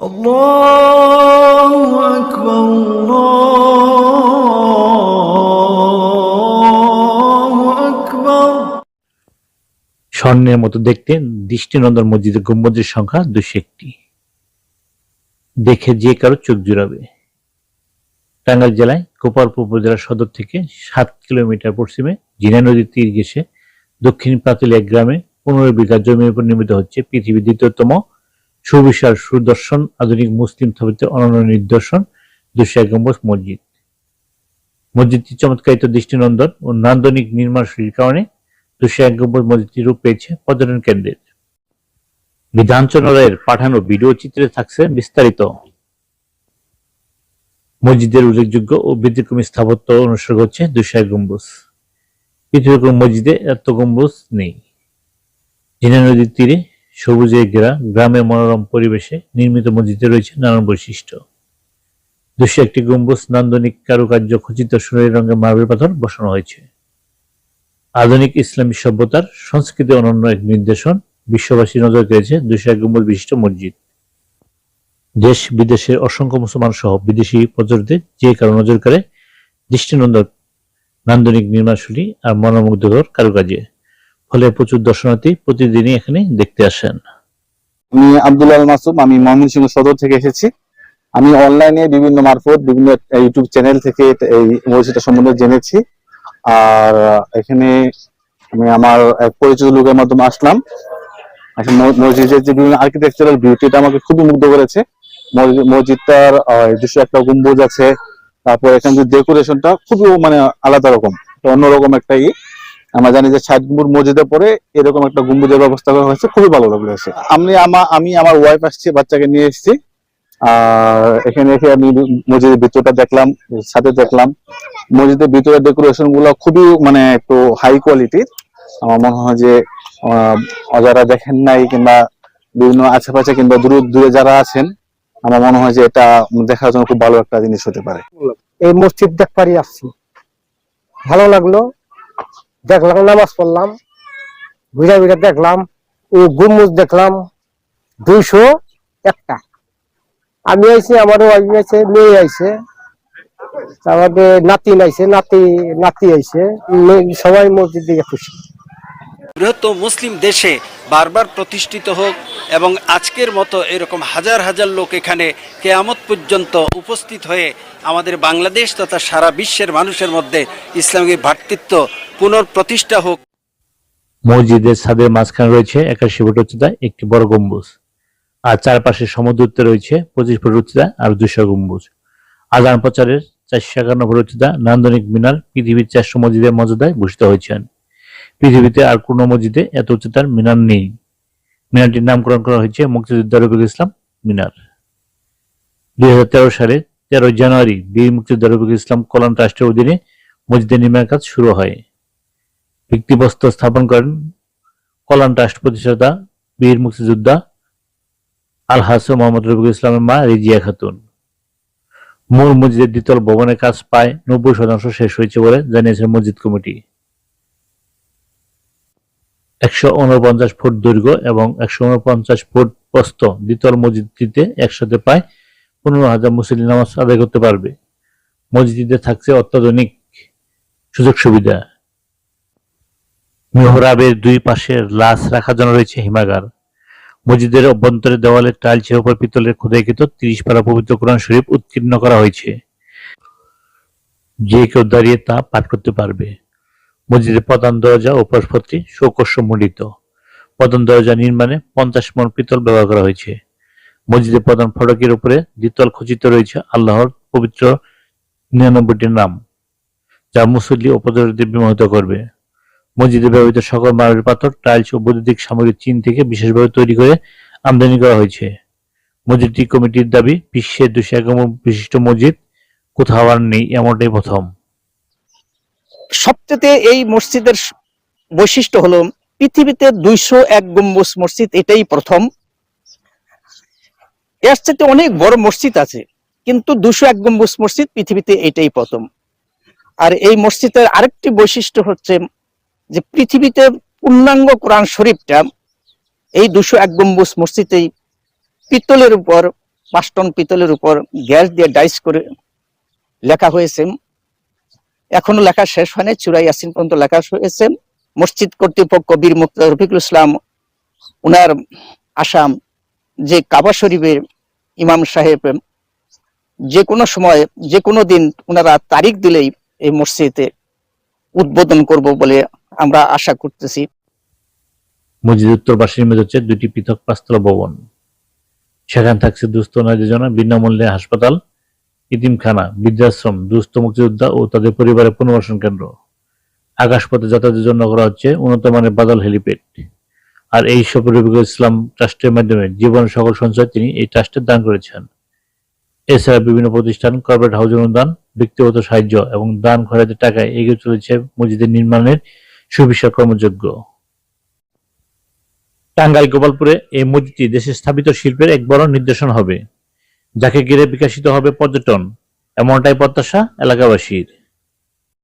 الله أكبر الله أكبر স্বর্ণের মতো দেখতে দৃষ্টিনন্দন মসজিদের গম্বুজের সংখ্যা দুশো একটি দেখে যে কারো চোখ জুড়াবে টাঙ্গাইল জেলায় গোপালপুর উপজেলা সদর থেকে সাত কিলোমিটার পশ্চিমে জিনা নদীর তীর ঘেঁষে দক্ষিণ পাতুলিয়া গ্রামে পনেরো বিঘা জমির উপর নির্মিত হচ্ছে পৃথিবীর দ্বিতীয়তম সুবিশাল সুদর্শন, আধুনিক মুসলিম স্থাপিত অনন্য নিদর্শন, দুশো এক গম্বুজ মসজিদ। মসজিদটি চমৎকারিত দৃষ্টিনন্দন ও নান্দনিক নির্মাণ শৈলীর কারণে দুশো এক গম্বুজ মসজিদটি রূপ পেয়েছে পর্যটন কেন্দ্রের। বিধানচন্দ্রের পাঠানো ভিডিও চিত্রে থাকছে বিস্তারিত। মসজিদের উল্লেখযোগ্য ও ব্যতিক্রমী স্থাপত্য অনুসর্গ হচ্ছে দুশো এক গম্বুজ পৃথিবীর মসজিদে এত গম্বুজ নেই। জিনা নদীর তীরে সবুজে ঘেরা গ্রামের মনোরম পরিবেশে নির্মিত মসজিদে রয়েছে নানান বৈশিষ্ট্য। দুশো একটি গম্বুজ, নান্দনিক কারুকার্য, খচিত সোনালী রঙের মার্বেল পাথর বসানো হয়েছে। আধুনিক ইসলামী সভ্যতার সংস্কৃতি অনন্য এক নির্দেশন বিশ্ববাসী নজর কেড়েছে দুশো এক গম্বুজ বিশিষ্ট মসজিদ। দেশ বিদেশের অসংখ্য মুসলমান সহ বিদেশি পর্যটকদের যে কারও নজর করে দৃষ্টিনন্দন, নান্দনিক নির্মাণশৈলী আর মনোমুগ্ধকর কারুকাজে ফলে প্রচুর দর্শনার্থী প্রতিদিনই এখানে দেখতে আসেন। আমি আব্দুল আল মাসুম, আমি ময়মনসিংহ সদর থেকে এসেছি। আমি অনলাইনে বিভিন্ন মারফত, বিভিন্ন ইউটিউব চ্যানেল থেকে এই মসজিদটা সম্বন্ধে জেনেছি। আর এখানে আমি আমার এক পরিচিত লোকের মাধ্যমে আসলাম। মসজিদের যে বিভিন্ন আর্কিটেকচারাল বিউটিটা আমাকে খুবই মুগ্ধ করেছে। মসজিদ- মসজিদটার দুশো একটা গম্বুজ আছে। তারপর এখানে যে ডেকোরেশনটা খুবই মানে আলাদা রকম, অন্যরকম একটা ই। আমরা জানি যে ষাট গম্বুজ মসজিদের পরে এরকম একটা গম্বুজের ব্যবস্থা করা হয়েছে, খুবই ভালো লাগল আমি আমার আমি আমার ওয়াইফ আসছি, বাচ্চাকে নিয়ে এসেছি। আর এখানে এসে আমি মসজিদের ভিতরটা দেখলাম, সাথে দেখলাম। মসজিদের ভিতরে ডেকোরেশনগুলো খুবই মানে একটু হাই কোয়ালিটির আমার মনে হয় যে যারা দেখেন নাই কিংবা বিভিন্ন আশেপাশে কিংবা দূরে দূরে যারা আছেন, আমার মনে হয় যে এটা দেখার জন্য খুব ভালো একটা জিনিস হতে পারে। এই মসজিদ দেখবারই আসছি। ভালো লাগল। দেখলাম, নামাজ পড়লাম, ঘুরে ঘুরে দেখলাম, ও গুমুজ দেখলাম, দুইশো একটা। আমি আইছি, আমারও ওয়াইফ আইছে মেয়ে আইছে, আমাদের নাতি আইছে, নাতি নাতি আইছে সবাই মসজিদ দিকে খুশি। বৃহত্তম মুসলিম দেশে বারবার প্রতিষ্ঠিত হোক এবং আজকের মতো এরকম হাজার হাজার লোক এখানে কেয়ামত পর্যন্ত উপস্থিত হয়ে আমাদের বাংলাদেশ তথা সারা বিশ্বের মানুষের মধ্যে ইসলামিক ভ্রাতৃত্ব পুনঃপ্রতিষ্ঠা হোক। মসজিদের ছাদের মাঝখানে রয়েছে একাশি ফুট উচ্চতায় একটি বড় গম্বুজ। আর চারপাশে সমুদ্রতে রয়েছে পঁচিশ ফুট উচ্চতা আর দুশো গম্বুজ। আজান প্রচারের চারশো একান্ন ফুট উচ্চতা নান্দনিক মিনার পৃথিবীর চারশো মসজিদের মর্যাদায় ভূষিত হয়েছেন। পৃথিবীতে আর কোনো মসজিদে এত উচ্চতার মিনার নেই। মিনারটির নামকরণ করা হয়েছে মুক্তিযোদ্ধা রফিকুল ইসলাম মিনার। দুই হাজার তেরো সালে তেরো জানুয়ারি বীর মুক্তিযোদ্ধা রফিকুল ইসলাম কল্যাণ ট্রাস্টের অধীনে মসজিদের নির্মাণ কাজ শুরু হয়। ভিত্তিপ্রস্তর স্থাপন করেন কল্যাণ ট্রাস্ট প্রতিষ্ঠাতা বীর মুক্তিযোদ্ধা আল হাসু মোহাম্মদ রফিকুল ইসলামের মা রিজিয়া খাতুন। মূল মসজিদের দ্বিতল ভবনের কাজ প্রায় নব্বই শতাংশ শেষ হয়েছে বলে জানিয়েছে মসজিদ কমিটি। একশো উনপঞ্চাশ ফুট দৈর্ঘ্য এবং একশো উনপঞ্চাশ ফুট প্রস্থ দ্বিতল মসজিদটিতে একসাথে প্রায় পনেরো হাজার মুসলিম নামাজ আদায় করতে পারবে। মসজিদে থাকছে অত্যাধুনিক সুযোগ সুবিধা। মেহরাবের দুই পাশে লাশ রাখার জন্য রয়েছে হিমাগার। মসজিদের অভ্যন্তরে দেওয়ালে টাইলসের উপর পিতলের খোদাইকৃত তিরিশ পারা পবিত্র কোরআন শরীফ উৎকীর্ণ করা হয়েছে। যে কেউ দাঁড়িয়ে তা পাঠ করতে পারবে। মসজিদের প্রধান দরজা ও প্রস্পত্তি সৌকর্ষ মণ্ডিত। প্রধান দরজা নির্মাণে পঞ্চাশ মন পিতল ব্যবহার করা হয়েছে। মসজিদের প্রধান ফটকের উপরে দ্বিতল খচিত রয়েছে আল্লাহর পবিত্র নিরানব্বইটি নাম, যা মুসল্লি ও পর্যটকদের বিমোহিত করবে। মসজিদে ব্যবহৃত সকল মার্বেল পাথর, টাইলস ও বৈদ্যুতিক সামগ্রী চীন থেকে বিশেষভাবে তৈরি করে আমদানি করা হয়েছে। মসজিদটি কমিটির দাবি, বিশ্বের দুশো একম বিশিষ্ট মসজিদ, কোথাও আর নেই এমনটাই প্রথম। সবচেয়ে এই মসজিদের বৈশিষ্ট্য হলো, পৃথিবীতে দুইশো এক গম্বুজ মসজিদ এটাই প্রথম। এর সাথে অনেক বড় মসজিদ আছে, কিন্তু দুশো এক গম্বুজ মসজিদ পৃথিবীতে এটাই প্রথম। আর এই মসজিদের আরেকটি বৈশিষ্ট্য হচ্ছে যে পৃথিবীতে পূর্ণাঙ্গ কোরআন শরীফটা এই দুশো এক গম্বুজ মসজিদেই পিতলের উপর, পাঁচ টন পিতলের উপর গ্যাস দিয়ে ডাইস করে লেখা হয়েছে। এখনও লেখা শেষ হয়নি চুরাই আসিন পর্যন্ত লেখা হয়েছে। মসজিদ কর্তৃপক্ষ বীর মুক্ত রফিকুল ইসলাম, উনার আসাম, যে কাবা শরীফের ইমাম সাহেব, যে কোনো সময়, যে কোনো দিন ওনারা তারিখ দিলেই এই মসজিদে উদ্বোধন করব বলে আমরা আশা করতেছি। মসজিদের উত্তর পাশে নির্মিত হচ্ছে দুটি পৃথক পাঁচতলা ভবন। সেখানে থাকছে দুস্থ নারীদের জন্য বিনামূল্যে হাসপাতাল, ইতিমখানা, বৃদ্ধাশ্রম, দুস্থ মুক্তিযোদ্ধা ও তাদের পরিবারের পুনর্বাসন কেন্দ্র। আকাশপথে যাতায়াতের জন্য করা হচ্ছে উন্নত মানের বাদল হেলিপ্যাড। আর এই সব ইসলাম ট্রাস্টের মাধ্যমে জীবন সকল সঞ্চয় তিনি এই ট্রাস্টে দান করেছেন। এছাড়া বিভিন্ন প্রতিষ্ঠান, কর্পোরেট হাউস অনুদান, ব্যক্তিগত সাহায্য এবং দান খরচের টাকায় এগিয়ে চলেছে মসজিদের নির্মাণের সুবিশাল কর্মযোগ্য। টাঙ্গাইল গোপালপুরে এই মসজিদটি দেশে স্থাপিত শিল্পের এক বড় নির্দেশন হবে, যাকে ঘিরে বিকাশিত হবে পর্যটন, এমনটাই প্রত্যাশা এলাকাবাসীর।